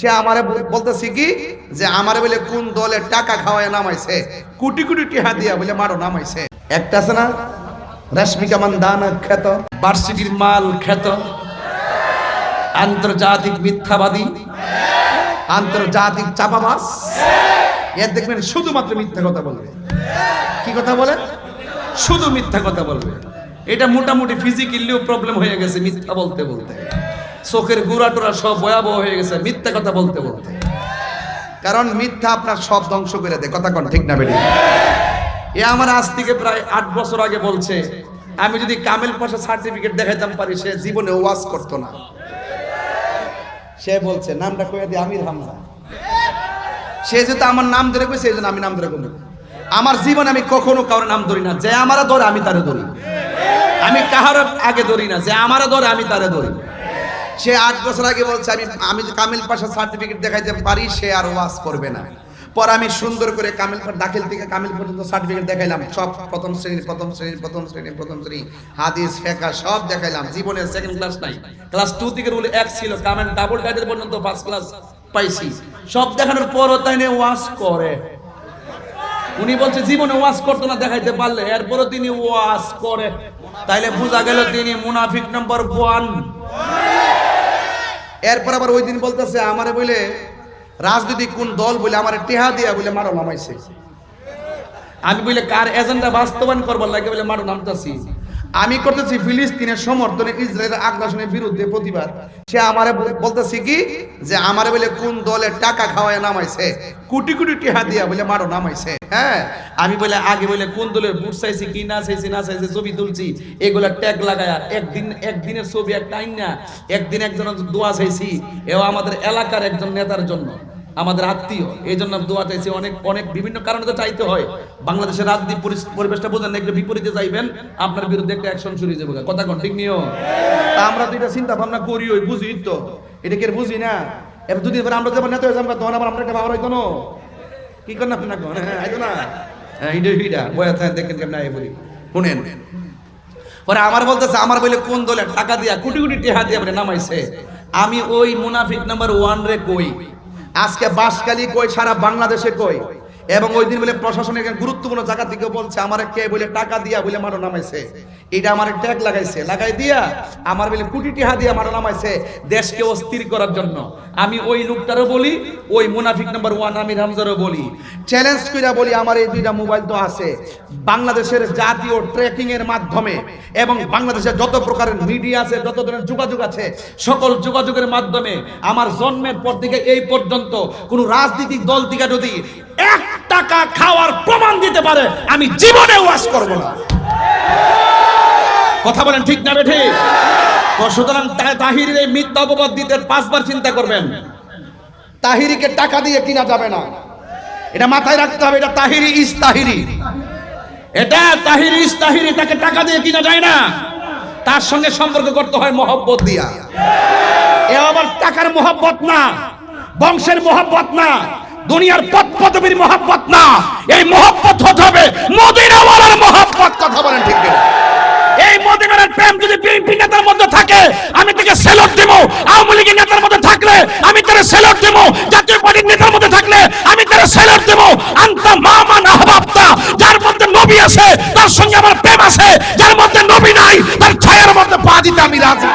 সে আমারে বল- বলতেছি কি? যে আমারে বলে কোন দলে টাকা খাওয়ায় নামাইছে? কোটি কোটি টিহা দিয়া বলে মারো, নামাইছে। একটা আছে না? রশ্মিকা মান্দানা খ্যাত বার্ষিকীর মাল খ্যাত আন্তর্জাতিক মিথ্যাবাদী। আন্তর্জাতিক চাপাবাস এর দেখবেন শুধুমাত্র মিথ্যা কথা বলবে। কি কথা বলে? শুধু মিথ্যা কথা বলবে। এটা মোটামুটি ফিজিক্যালিও প্রবলেম হয়ে গেছে মিথ্যা বলতে বলতে। চোখের গুড়া টুরা সব ভয়াবহ হয়ে গেছে মিথ্যা কথা বলতে বলতে। কারণ মিথ্যা আপনার সব ধ্বংস করে দেয় কথা কোন ঠিক না বেটি? এ আমার আজ থেকে প্রায় আট বছর আগে বলছে আমি যদি কামেল পাশা সার্টিফিকেট দেখাইতাম পারি সে জীবনে ওয়াজ করতো না। সে বলছে নামটা কয়ে দিয়ে আমির হামজা। সে যেহেতু আমার নাম ধরে কই সেই জন্য আমি নাম ধরে কই আমার জীবনে আমি কখনো কারোর নাম ধরি না যে আমারা ধরে আমি তারে ধরি। আমি কাহার আগে ধরি না যে আমারা ধরে আমি তারে ধরি। সে আট বছর আগে বলছে, আমি আমি কামিল পাশা সার্টিফিকেট দেখাইতে পারি, সে আর ওয়াজ করবে না। পর আমি সুন্দর করে কামিল দাখিল থেকে কামিল পর্যন্ত সার্টিফিকেট দেখাইলাম। সব প্রথম শ্রেণির প্রথম শ্রেণির প্রথম শ্রেণির, প্রথম শ্রেণি হাদিস ফেকা সব দেখাইলাম। জীবনের সেকেন্ড ক্লাস নাই। ক্লাস টু থেকে রুল এক ছিল কামেল ডাবল গাইডের পর্যন্ত ফার্স্ট ক্লাস পাইছি। সব দেখানোর পরও তাই ওয়াজ করে। উনি বলছে, জীবনে ওয়াজ করতো না, দেখাইতে পারলে। এরপরও তিনি ওয়াজ করে। তাইলে বোঝা গেল তিনি মুনাফিক নম্বর ওয়ান এরপর আবার ওই দিন বলতেছে, আমারে বলে রাজনৈতিক কোন দল বলে আমার টেহা দিয়া বলে মারো, নামাইছে। আমি বলে কার এজেন্ডা বাস্তবায়ন করবার লাগে বলে মারো, নামতাছি। আমি করতেছি ফিলিস্তিনের সমর্থনে ইসরায়েলের আগ্রাসনের বিরুদ্ধে প্রতিবাদ। সে আমারে বলতেছি কি? যে আমারে বলে কোন দলে টাকা খাওয়ায় নামাইছে? কোটি কোটি টেহা দিয়া বলে মারো নামাইছে। হ্যাঁ? আমি বলে আগে বলে কোন দলের বুট চাইছি কি না চাইছি না চাইছি ছবি তুলছি। এগুলা ট্যাগ লাগায়া একদিন, একদিনের ছবি একটা আইন না একদিন একজনের দোয়া চাইছি। এও আমাদের এলাকার একজন নেতার জন্য। আমাদের আত্মীয়। এই জন্য দোয়া চাইছি, অনেক অনেক বিভিন্ন কারণে তো চাইতে হয়। বাংলাদেশের রাজনীতি পরিবেশটা বোঝেন একটু বিপরীতে যাইবেন, আপনার বিরুদ্ধে একটা অ্যাকশন শুরু হয়ে যাবে কথা কোন, ঠিক নিও তা আমরা তো এটা চিন্তা ভাবনা করি, ওই বুঝি তো। এটা কি বুঝি না? এবার দুদিন পরে আমরা যখন নেতা হয়ে যাব তখন আবার আমরা একটা বাবার হইতো না কি করেন আপনি না হ্যাঁ আইতো না। হ্যাঁ আমার বলতেছে, আমার বলে কোন দলে টাকা দিয়া, কোটি কোটি টেহা দিয়া নামাইছে। আমি ওই মুনাফিক নাম্বার ওয়ান রে কই? আজকে বাসকালি কই সারা বাংলাদেশে কই? এবং ওই দিন বলে প্রশাসনের গুরুত্বপূর্ণ জায়গা থেকে বলছে, আমার কে বলে টাকা দিয়া বলে মারো নামাইছে? এটা আমার ট্যাগ লাগাইছে, লাগাই দিয়া আমার বলে কোটি টিহা দিয়া মারো নামাইছে দেশকে অস্থির করার জন্য। আমি ওই লোকটারও বলি, ওই মুনাফিক নাম্বার ওয়ান আমির হামজারও বলি। চ্যালেঞ্জ কইরা বলি, আমার এই দুইটা মোবাইল তো আছে। বাংলাদেশের জাতীয় ট্রেকিং এর মাধ্যমে এবং বাংলাদেশের যত প্রকারের মিডিয়া আছে, যত ধরনের যোগাযোগ আছে, সকল যোগাযোগের মাধ্যমে আমার জন্মের পর থেকে এই পর্যন্ত কোন রাজনৈতিক দল থেকে যদি এক টাকা খাওয়ার প্রমাণ দিতে পারে আমি জীবনে ওয়াশ করব না। কথা বলেন ঠিক না বেঠে? সুতরাং তাহিরের এই মিথ্যা অপবাদ দিতে পাঁচবার চিন্তা করবেন। তাহিরিকে টাকা দিয়ে কিনা যাবে না। এটা মাথায় রাখতে হবে এটা তাহিরি ইস তাহিরি। এটা তাহিরি ইস তাহিরি তাকে টাকা দিয়ে কিনা যায় না। তার সঙ্গে সম্পর্ক করতে হয় মহব্বত দিয়া। এ আবার টাকার মহব্বত না বংশের মহব্বত না। দুনিয়ার পদ পদবীর মহব্বত না। এই মহব্বত হতে হবে মদিনাওয়ালার মহব্বত কথা বলেন ঠিক? এই মদিনার প্রেম যদি বিএনপি নেতার মধ্যে থাকে, আমি তাকে সেলট দেব। আওয়ামী লীগের নেতার মধ্যে থাকলে আমি তাকে সেলট দেব। জাতীয় পার্টির নেতার মধ্যে থাকলে আমি তাকে সেলট দেব। আন্তা মামান আহবাবতা যার মধ্যে নবী আছে, তার সঙ্গে আমার প্রেম আছে। যার মধ্যে নবী নাই, তার ছায়ার মধ্যে পা দিতে আমি রাজি।